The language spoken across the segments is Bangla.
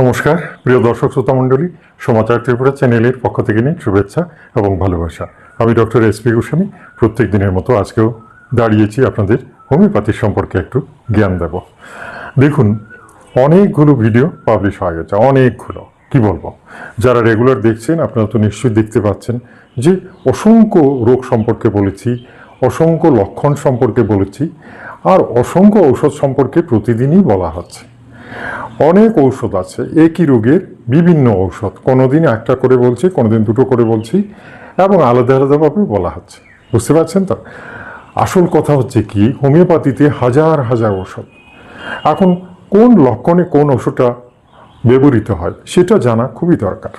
নমস্কার, প্রিয় দর্শক শ্রোতা মণ্ডলী, সমাচার ত্রিপুরা চ্যানেলের পক্ষ থেকে নিয়ে শুভেচ্ছা এবং ভালোবাসা। আমি ডক্টর এস পি গোস্বামী, প্রত্যেক দিনের মতো আজকেও দাঁড়িয়েছি আপনাদের হোমিওপ্যাথি সম্পর্কে একটু জ্ঞান দেব। দেখুন, অনেকগুলো ভিডিও পাবলিশ হয়ে গেছে, অনেকগুলো, কি বলব? যারা রেগুলার দেখছেন, আপনারা তো নিশ্চয়ই দেখতে পাচ্ছেন যে অসংখ্য রোগ সম্পর্কে বলেছি, অসংখ্য লক্ষণ সম্পর্কে বলেছি, আর অসংখ্য ঔষধ সম্পর্কে প্রতিদিনই বলা হচ্ছে। অনেক ঔষধ আছে, একই রোগের বিভিন্ন ঔষধ। কোনোদিন একটা করে বলছি, কোনোদিন দুটো করে বলছি, এবং আলাদা আলাদাভাবে বলা হচ্ছে। বুঝতে পারছেন তো? আসল কথা হচ্ছে কি, হোমিওপ্যাথিতে হাজার হাজার ঔষধ। এখন কোন লক্ষণে কোন ওষুধটা ব্যবহৃত হয়, সেটা জানা খুবই দরকার।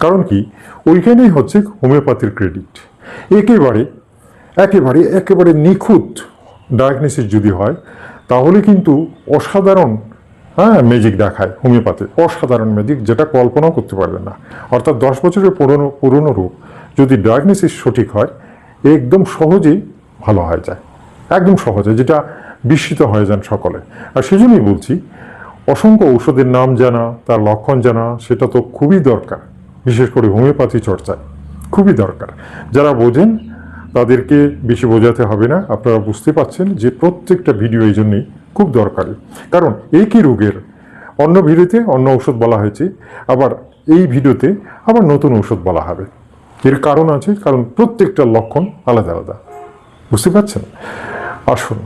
কারণ কি, ওইখানেই হচ্ছে হোমিওপ্যাথির ক্রেডিট। একেবারে একেবারে একেবারে নিখুঁত ডায়াগনোসিস যদি হয়, তাহলে কিন্তু অসাধারণ হ্যাঁ ম্যাজিক দেখায় হোমিওপ্যাথি অসাধারণ ম্যাজিক যেটা কল্পনাও করতে পারবেন না। অর্থাৎ দশ বছরের পুরনো পুরনো রূপ যদি ডায়াগনোসিস সঠিক হয়, একদম সহজেই ভালো হয়ে যায়। একদম সহজে, যেটা বিস্মিত হয়ে যান সকলে। আর সেজন্যই বলছি, অসংখ্য ঔষধের নাম জানা, তার লক্ষণ জানা, সেটা তো খুবই দরকার। বিশেষ করে হোমিওপ্যাথি চর্চায়, খুবই দরকার। যারা বোঝেন, তাদেরকে বেশি বোঝাতে হবে না। আপনারা বুঝতে পাচ্ছেন যে প্রত্যেকটা ভিডিও এই জন্যই খুব দরকারি। কারণ একই রোগের অন্য ভিডিওতে অন্য ঔষধ বলা হয়েছে, আবার এই ভিডিওতে আবার নতুন ঔষধ বলা হবে। এর কারণ আছে, কারণ প্রত্যেকটা লক্ষণ আলাদা আলাদা। বুঝতে পারছেন? আসুন,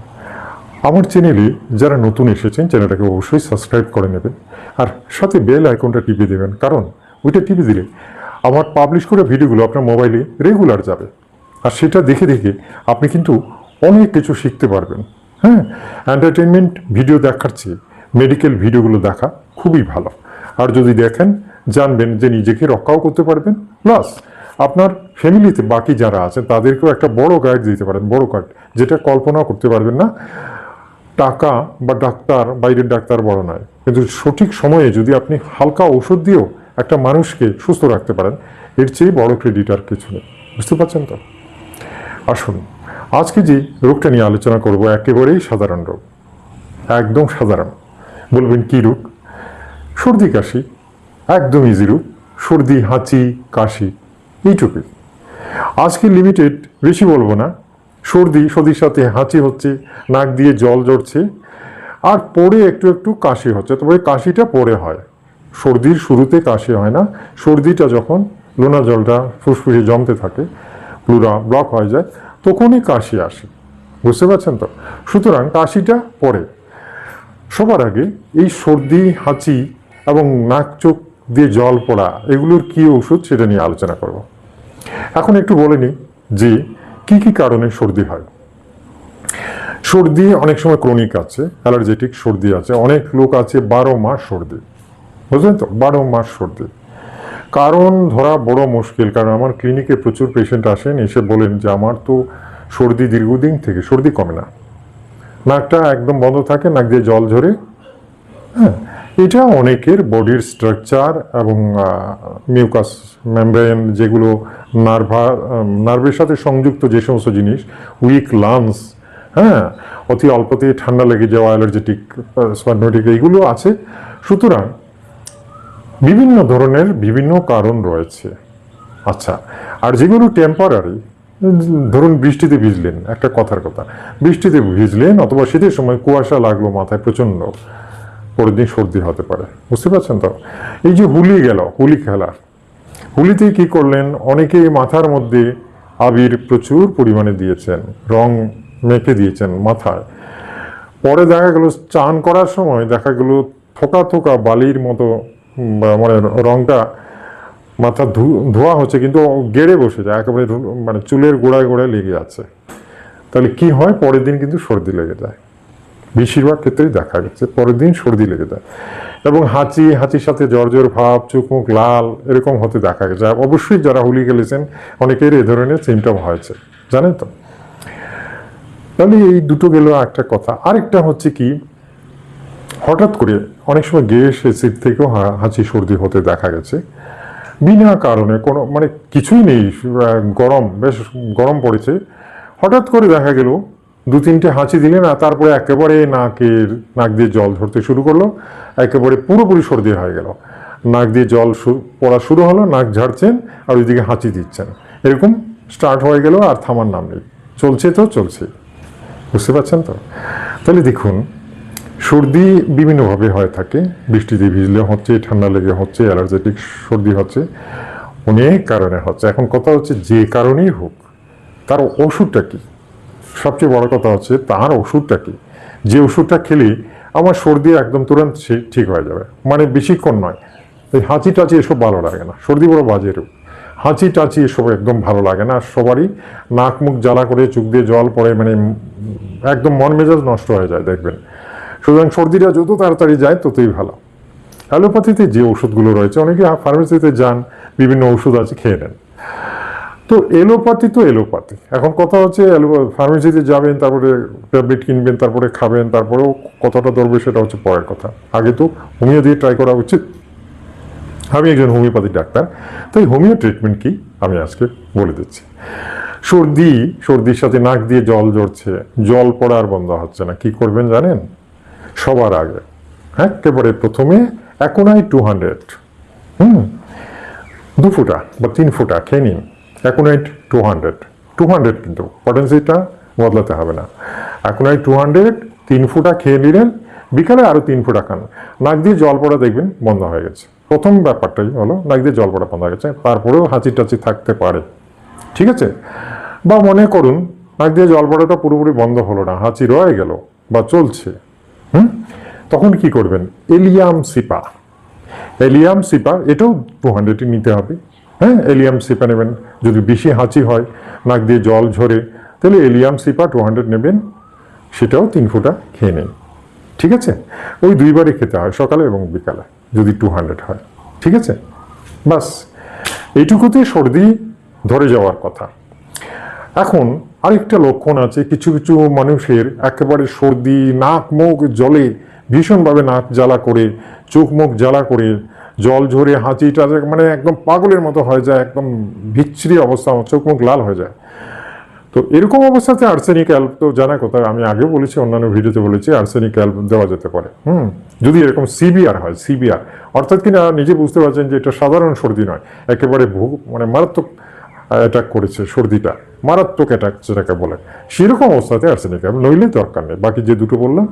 আমার চ্যানেলে যারা নতুন এসেছেন, চ্যানেলটাকে অবশ্যই সাবস্ক্রাইব করে নেবেন, আর সাথে বেল আইকনটা টিপে দেবেন, কারণ ওইটা টিপে দিলে আমার পাবলিশ করা ভিডিওগুলো আপনার মোবাইলে রেগুলার যাবে। আর সেটা দেখে দেখে আপনি কিন্তু অনেক কিছু শিখতে পারবেন। হ্যাঁ এন্টারটেনমেন্ট ভিডিও দেখার চেয়ে মেডিকেল ভিডিওগুলো দেখা খুবই ভালো। আর যদি দেখেন, জানবেন যে নিজেকে রক্ষাও করতে পারবেন। প্লাস আপনার ফ্যামিলিতে বাকি যারা আছেন তাদেরকেও একটা বড় গাইড দিতে পারেন, বড় গাইড যেটা কল্পনা করতে পারবেন না। টাকা বা ডাক্তার, বাইরের ডাক্তার বড় নয়। কিন্তু সঠিক সময়ে যদি আপনি হালকা ওষুধ দিয়েও একটা মানুষকে সুস্থ রাখতে পারেন, এর চেয়ে বড় ক্রেডিট আর কিছু নেই। বুঝতে পারছেন তো? আসুন। আজকে যে রোগটা নিয়ে আলোচনা করব, একেবারেই সাধারণ রোগ। একদম সাধারণ। বলবেন কি রোগ? সর্দি, কাশি। একদম ইজি রোগ। সর্দি, হাঁচি, কাশি, এইটুকুই। আজকে লিমিটেড বেশি বলব না। সর্দি, সর্দির সাথে হাঁচি হচ্ছে, নাক দিয়ে জল জড়ছে আর পরে একটু একটু কাশি হচ্ছে। তবে কাশিটা পরে হয়। সর্দির শুরুতে কাশি হয় না। সর্দিটা যখন লোনা জলটা ফুসফুসে জমতে থাকে প্লুরা ব্লক হয়ে যায় তখনই কাশি আসে। বুঝতে পারছেন তো? সুতরাং কাশিটা পরে। সবার আগে এই সর্দি, হাঁচি এবং নাক, চোখ দিয়ে জল পড়া এগুলোর কি ওষুধ সেটা নিয়ে আলোচনা করব। এখন একটু বলে নিই যে কি কি কারণে সর্দি হয়। সর্দি অনেক সময় ক্রনিক আছে, অ্যালার্জেটিক সর্দি আছে, অনেক লোক আছে বারো মাস সর্দি। বুঝলেন তো? বারো মাস সর্দি। কারণ ধরা বড় মুশকিল, কারণ আমার ক্লিনিকে প্রচুর পেশেন্ট আসেন, এসে বলেন যে আমার তো সর্দি দীর্ঘদিন থেকে, সর্দি কমে না। নাকটা একদম বন্ধ থাকে, নাক দিয়ে জল ঝরে। হ্যাঁ এটা অনেকের বডির স্ট্রাকচার এবং মিউকাস মেমব্রেন যেগুলো নার্ভা নার্ভের সাথে সংযুক্ত যে সমস্ত জিনিস উইক লাংস হ্যাঁ অতি অল্পতেই ঠান্ডা লেগে যাওয়া অ্যালার্জেটিক স্পান্ডোটিক এইগুলো আছে। সুতরাং বিভিন্ন ধরনের বিভিন্ন কারণ রয়েছে। আচ্ছা আর যেগুলো টেম্পারারি ধরুন বৃষ্টিতে ভিজলেন, একটা কথার কথা। বৃষ্টিতে ভিজলেন অথবা শীতের সময় কুয়াশা লাগল মাথায় প্রচণ্ড, পরের দিন সর্দি হতে পারে। বুঝতে পারছেন তো? এই যে হুলি গেল, হুলি খেলা। হুলিতে কি করলেন? অনেকে মাথার মধ্যে আবির প্রচুর পরিমাণে দিয়েছেন, রং মেখে দিয়েছেন মাথায়। পরে দেখা গেল, চান করার সময় দেখা গেল, থোকা থোকা বালির মতো মানে রংটা মাথা ধোয়া হচ্ছে, কিন্তু গেড়ে বসে যায়, একেবারে মানে চুলের গোড়ায় গোড়ায় লেগে যাচ্ছে। তাহলে কি হয়? পরের দিন কিন্তু সর্দি লেগে যায়। বেশিরভাগ ক্ষেত্রেই দেখা গেছে, পরের দিন সর্দি লেগে যায়। এবং হাঁচি, হাঁচির সাথে জ্বর জ্বর ভাব, চোখ মুখ লাল, এরকম হতে দেখা গেছে। অবশ্যই যারা হুলি খেলেছেন অনেকের এ ধরনের সিমটম হয়েছে। জানেন তো? তাহলে এই দুটো গেল একটা কথা। আরেকটা হচ্ছে কি হঠাৎ করে অনেক সময় গ্যাস এসিড থেকেও হাঁচি সর্দি হতে দেখা গেছে। বিনা কারণে কোনো মানে কিছুই নেই গরম, বেশ গরম পড়েছে। হঠাৎ করে দেখা গেল, দু তিনটে হাঁচি দিলে না, তারপরে একেবারে নাকের, নাক দিয়ে জল ঝরতে শুরু করল, একেবারে পুরোপুরি সর্দি হয়ে গেল। নাক দিয়ে জল পড়া শুরু হলো, নাক ঝাড়ছেন আর ওইদিকে হাঁচি দিচ্ছেন। এরকম স্টার্ট হয়ে গেল আর থামার নাম নেই। চলছে তো, চলছে। বুঝতে পারছেন তো? তাহলে দেখুন সর্দি বিভিন্নভাবে হয়ে থাকে। বৃষ্টিতে ভিজলে হচ্ছে, ঠান্ডা লেগে হচ্ছে, অ্যালার্জেটিক সর্দি হচ্ছে, অনেক কারণে হচ্ছে। এখন কথা হচ্ছে যে কারণেই হোক, তার ওষুধটা কি? সবচেয়ে বড় কথা হচ্ছে তার ওষুধটা কি? যে ওষুধটা খেলে আমার সর্দি একদম তুরন্ত ঠিক হয়ে যাবে। মানে বেশিক্ষণ নয়, এই হাঁচি টাচি এসব ভালো লাগে না। সর্দি বড় বাজে রোগ। হাঁচি টাচি এসব একদম ভালো লাগে না। সবারই নাক মুখ জ্বালা করে, চোখ দিয়ে জল পড়ে মানে একদম মন মেজাজ নষ্ট হয়ে যায়, দেখবেন। সুতরাং সর্দিটা যত তাড়াতাড়ি যায় ততই ভালো। অ্যালোপ্যাথিতে যে ওষুধগুলো রয়েছে, অনেকে ফার্মেসিতে যান, বিভিন্ন ওষুধ আছে, খেয়ে নেন। তো এলোপ্যাথি তো এলোপ্যাথি। এখন কথা হচ্ছে ফার্মেসিতে যাবেন, তারপরে ট্যাবলেট কিনবেন, তারপরে খাবেন, তারপরেও কতটা ধরবে সেটা হচ্ছে পরের কথা। আগে তো হোমিও দিয়ে ট্রাই করা উচিত। আমি একজন হোমিওপ্যাথি ডাক্তার, তাই হোমিও ট্রিটমেন্ট কি আমি আজকে বলে দিচ্ছি। সর্দি, সর্দির সাথে নাক দিয়ে জল জড়ছে জল পড়ার বন্ধ হচ্ছে না। কি করবেন জানেন? সবার আগে। একেবারে প্রথমে এकोনাই টু হান্ড্রেড হুম? দু ফুটা বা তিন ফুটা খেয়ে নিন। Aconite two hundred two hundred কিন্তু পটেন্সিটা বদলাতে হবে না। অ্যাকোনাইট টু হান্ড্রেড তিন ফুটা খেয়ে নিলেন, বিকালে আরও তিন ফুটা খান। নাক দিয়ে জল পড়া দেখবেন, বন্ধ হয়ে গেছে। প্রথম ব্যাপারটাই হলো, নাক দিয়ে জল পড়া বন্ধ হয়ে গেছে, তারপরেও হাঁচি টাচি থাকতে পারে। ঠিক আছে? বা মনে করুন, নাক দিয়ে জল পড়াটা পুরোপুরি বন্ধ হলো না, হাঁচি রয়ে গেল বা চলছে। তখন কি করবেন? Allium cepa. এলিয়াম সিপা, এটাও টু হান্ড্রেডই নিতে হবে। হ্যাঁ এলিয়াম সিপা নেবেন। যদি বেশি হাঁচি হয়, নাক দিয়ে জল ঝরে, তাহলে এলিয়াম সিপা টু হান্ড্রেড নেবেন। সেটাও তিন ফুটা খেয়ে নিন। ঠিক আছে? ওই দুইবারই খেতে হয়, সকালে এবং বিকালে, যদি টু হান্ড্রেড হয়। ঠিক আছে? বাস এইটুকুতে সর্দি ধরে যাওয়ার কথা। এখন আরেকটা লক্ষণ আছে, কিছু কিছু মানুষের একেবারে সর্দি, নাক, মুখ, জলে ভীষণভাবে নাক জ্বালা করে, চোখ মুখ জ্বালা করে, জল ঝরে, হাঁচি টাচি মানে একদম পাগলের মতো হয়ে যায়, একদম বিচ্ছিরি অবস্থা চোখ মুখ লাল হয়ে যায়। তো এরকম অবস্থাতে আর্সেনিক অ্যাল্প তো জানা কথা, আমি আগেও বলেছি, অন্যান্য ভিডিওতে বলেছি, আর্সেনিক অ্যাল্প দেওয়া যেতে পারে। হুম, যদি এরকম সিবিআর হয় সিবিআর অর্থাৎ কিনা নিজে বুঝতে পারছেন যে এটা সাধারণ সর্দি নয়, একেবারে ভূ মানে মারাত্মক অ্যাটাক করেছে সর্দিটা। মারাত্মক অ্যাটাক যেটাকে বলে। সেরকম অবস্থাতে আর্সেনিক আমি নইলে দরকার নেই। বাকি যে দুটো বললাম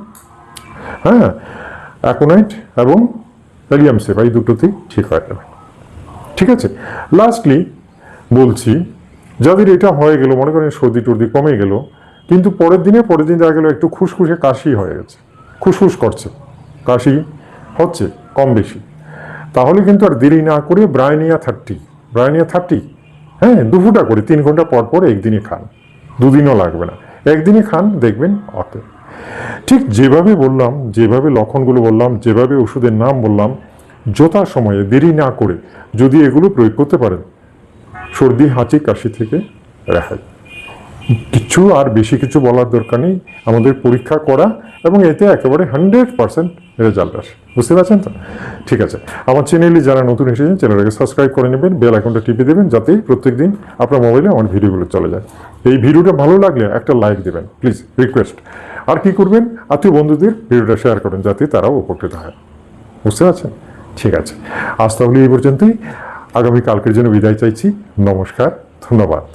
হ্যাঁ অ্যাকোনাইট এবং হেলিয়াম সেপ এই দুটোতেই ঠিক হয়ে যাবে। ঠিক আছে? লাস্টলি বলছি, যাদের এটা হয়ে গেল, মনে করেন সর্দি টর্দি কমে গেল, কিন্তু পরের দিনে, পরের দিন দেখা গেলো, একটু খুসখুসে কাশি হয়ে গেছে। খুসখুস করছে। কাশি হচ্ছে কম বেশি। তাহলে কিন্তু আর দেরি না করে ব্রায়নিয়া থার্টি ব্রায়নিয়া থার্টি হ্যাঁ দু ফুটা করে, তিন ঘণ্টা পর পর একদিনই খান। দুদিনও লাগবে না। একদিনই খান, দেখবেন অতে ঠিক যেভাবে বললাম, যেভাবে লক্ষণগুলো বললাম, যেভাবে ওষুধের নাম বললাম যথা সময়ে দেরি না করে যদি এগুলো প্রয়োগ করতে পারেন, সর্দি, হাঁচি, কাশি থেকে রেহাই। কিছু আর বেশি কিছু বলার দরকার নেই। আমাদের পরীক্ষা করা এবং এতে একেবারে হান্ড্রেড পার্সেন্ট রেজাল্ট আসে। বুঝতে পারছেন তো? ঠিক আছে। আমার চ্যানেলে যারা নতুন এসেছেন চ্যানেলটাকে সাবস্ক্রাইব করে নেবেন বেল আইকনটা টিপে দেবেন, যাতে প্রত্যেকদিন আপনার মোবাইলে আমার ভিডিওগুলো চলে যায়। এই ভিডিওটা ভালো লাগলে একটা লাইক দেবেন প্লিজ রিকোয়েস্ট আর কি করবেন? আত্মীয় বন্ধুদের ভিডিওটা শেয়ার করেন যাতে তারাও উপকৃত হয়। বুঝতে পারছেন? ঠিক আছে। আজ তাহলে এই পর্যন্তই। আগামী কালকের জন্য বিদায় চাইছি। নমস্কার, ধন্যবাদ।